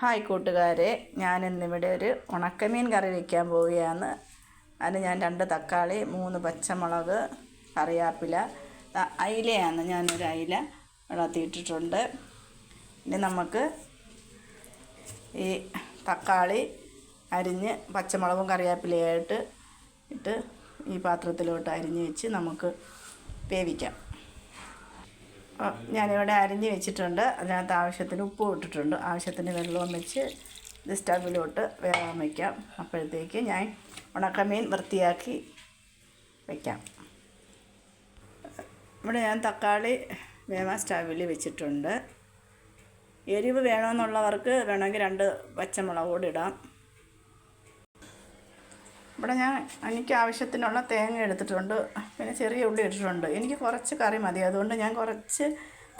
Hi കൂട്ടുകാരെ ഞാൻ ഇന്നിവിടെ ഒരു ഉണക്കമീൻ കറി വയ്ക്കാൻ പോവുകയാണ്. അതിന് ഞാൻ രണ്ട് തക്കാളി മൂന്ന് പച്ചമുളക് കറിയാപ്പില അയിലയാണ് ഞാനൊരു അയില വളർത്തിയിട്ടിട്ടുണ്ട്. ഇനി നമുക്ക് ഈ തക്കാളി അരിഞ്ഞ് പച്ചമുളകും കറിയാപ്പിലയായിട്ട് ഇട്ട് ഈ പാത്രത്തിലോട്ട് അരിഞ്ഞ് വെച്ച് നമുക്ക് വേവിക്കാം. ഞാനിവിടെ അരിഞ്ഞ് വെച്ചിട്ടുണ്ട്. അതിനകത്ത് ആവശ്യത്തിന് ഉപ്പ് ഇട്ടിട്ടുണ്ട്. ആവശ്യത്തിന് വെള്ളവും വെച്ച് ഇത് സ്റ്റവിലോട്ട് വേകാൻ വയ്ക്കാം അപ്പോഴത്തേക്ക് ഞാൻ ഉണക്കമീൻ വൃത്തിയാക്കി വയ്ക്കാം ഇവിടെ ഞാൻ തക്കാളി വേവാൻ സ്റ്റവിൽ വെച്ചിട്ടുണ്ട്. എരിവ് വേണമെന്നുള്ളവർക്ക് വേണമെങ്കിൽ രണ്ട് പച്ചമുളക് കൂടി ഇടാം. ഇവിടെ ഞാൻ എനിക്ക് ആവശ്യത്തിനുള്ള തേങ്ങ എടുത്തിട്ടുണ്ട്. പിന്നെ ചെറിയ ഉള്ളി ഇട്ടിട്ടുണ്ട്. എനിക്ക് കുറച്ച് കറി മതി. അതുകൊണ്ട് ഞാൻ കുറച്ച്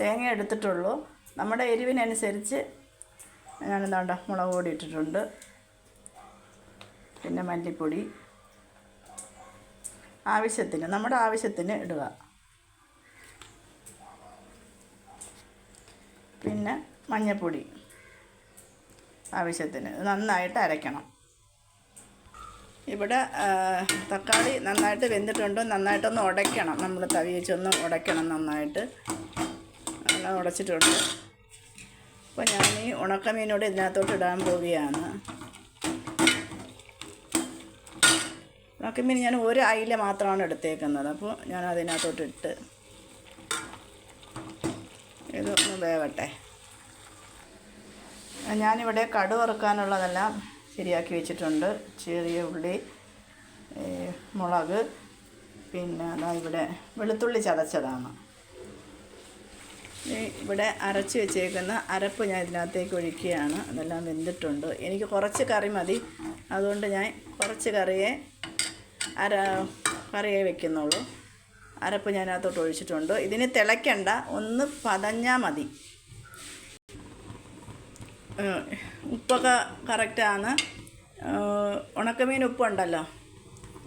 തേങ്ങ എടുത്തിട്ടുള്ളൂ. നമ്മുടെ എരിവിനനുസരിച്ച് ഞാൻ എന്താണ്ട മുളക് പൊടി ഇട്ടിട്ടുണ്ട്. പിന്നെ മല്ലിപ്പൊടി. ആവശ്യത്തിന് നമ്മുടെ ആവശ്യത്തിന് ഇടുക. പിന്നെ മഞ്ഞൾപ്പൊടി ആവശ്യത്തിന്. നന്നായിട്ട് അരയ്ക്കണം. ഇവിടെ തക്കാളി നന്നായിട്ട് വെന്തിട്ടുണ്ട്. നന്നായിട്ടൊന്ന് ഉടയ്ക്കണം. നമ്മൾ തവി വെച്ചൊന്ന് ഉടയ്ക്കണം നന്നായിട്ട്. അങ്ങനെ ഉടച്ചിട്ടുണ്ട്. അപ്പോൾ ഞാൻ ഈ ഉണക്കമീനോട് ഇതിനകത്തോട്ട് ഇടാൻ പോവുകയാണ്. ഉണക്കമീൻ ഞാൻ ഒരു അയില മാത്രമാണ് എടുത്തേക്കുന്നത്. അപ്പോൾ ഞാൻ അതിനകത്തോട്ട് ഇട്ട് ഇതൊന്ന് വേവട്ടെ. ഞാനിവിടെ കടു വറുക്കാനുള്ളതെല്ലാം ശരിയാക്കി വെച്ചിട്ടുണ്ട്. ചെറിയ ഉള്ളി മുളക് പിന്നെ അതാ ഇവിടെ വെളുത്തുള്ളി ചതച്ചതാണ്. ഇവിടെ അരച്ച് വെച്ചേക്കുന്ന അരപ്പ് ഞാൻ ഇതിനകത്തേക്ക് ഒഴിക്കുകയാണ്. അതെല്ലാം വെന്തിട്ടുണ്ട്. എനിക്ക് കുറച്ച് കറി മതി. അതുകൊണ്ട് ഞാൻ കുറച്ച് കറിയെ അര കറിയെ വെക്കുന്നുള്ളൂ. അരപ്പ് ഞാൻ അതിനകത്തോട്ട് ഒഴിച്ചിട്ടുണ്ട്. ഇതിന് തിളയ്ക്കണ്ട. ഒന്ന് പതഞ്ഞാൽ മതി. ഉപ്പൊക്കെ കറക്റ്റാണ്. ഉണക്കമീൻ ഉപ്പുണ്ടല്ലോ.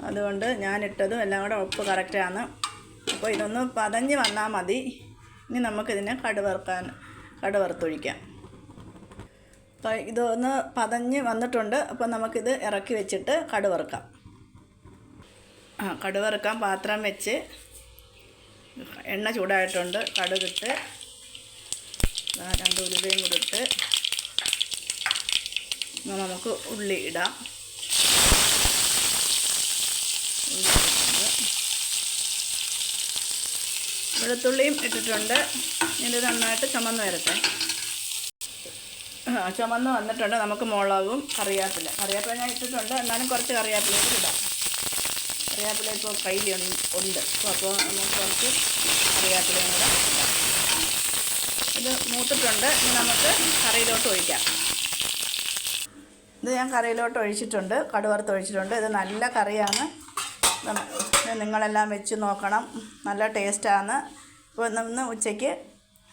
അതുകൊണ്ട് ഞാനിട്ടതും എല്ലാം കൂടെ ഉപ്പ് കറക്റ്റാണ്. അപ്പോൾ ഇതൊന്ന് പതഞ്ഞ് വന്നാൽ മതി. ഇനി നമുക്കിതിനെ കടുവറുക്കാൻ കടുവറുത്തൊഴിക്കാം. അപ്പോൾ ഇതൊന്ന് പതഞ്ഞ് വന്നിട്ടുണ്ട്. അപ്പോൾ നമുക്കിത് ഇറക്കി വെച്ചിട്ട് കടുവറുക്കാം. ആ കടുവറുക്കാൻ പാത്രം വെച്ച് എണ്ണ ചൂടായിട്ടുണ്ട്. കടുകിട്ട് രണ്ട് ഉരുളയും കൂടി ഇട്ട് എന്നാ നമുക്ക് ഉള്ളി ഇടാം. വെളുത്തുള്ളിയും ഇട്ടിട്ടുണ്ട്. ഇത് നന്നായിട്ട് ചുമന്ന് വരട്ടെ. ചുമന്ന് വന്നിട്ടുണ്ട്. നമുക്ക് മുളകും കറിവേപ്പില. കറിവേപ്പില ഞാൻ ഇട്ടിട്ടുണ്ട്. എന്നാലും കുറച്ച് കറിവേപ്പില കൂടി ഇടാം. കറിവേപ്പില ഇപ്പോൾ കയ്യിൽ ഉണ്ട്. അപ്പോൾ നമുക്ക് കുറച്ച് കറിവേപ്പിലയും കൂടെ ഇത് മൂത്തിട്ടുണ്ട്. നമുക്ക് കറിയിലോട്ട് ഒഴിക്കാം. ഇത് ഞാൻ കറിയിലോട്ട് ഒഴിച്ചിട്ടുണ്ട് കടുവറുത്ത് ഒഴിച്ചിട്ടുണ്ട്. ഇത് നല്ല കറിയാണ്. നിങ്ങളെല്ലാം വെച്ച് നോക്കണം. നല്ല ടേസ്റ്റാണ്. ഇപ്പോൾ ഇന്ന് ഉച്ചയ്ക്ക്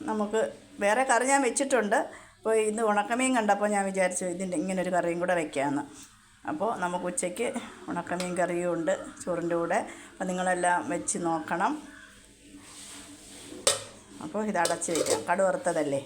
നമുക്ക് വേറെ കറി ഞാൻ വെച്ചിട്ടുണ്ട്. അപ്പോൾ ഇന്ന് ഉണക്കമീൻ കണ്ടപ്പോൾ ഞാൻ വിചാരിച്ചു ഇതിന്റെ ഇങ്ങനൊരു കറിയും കൂടെ വെക്കാമെന്ന് അപ്പോൾ നമുക്ക് ഉച്ചയ്ക്ക് ഉണക്കമീൻ കറിയും ഉണ്ട് ചോറിന്റെ കൂടെ. അപ്പോൾ നിങ്ങളെല്ലാം വെച്ച് നോക്കണം. അപ്പോൾ ഇത് അടച്ച് വയ്ക്കാം കടുവറുത്തതല്ലേ?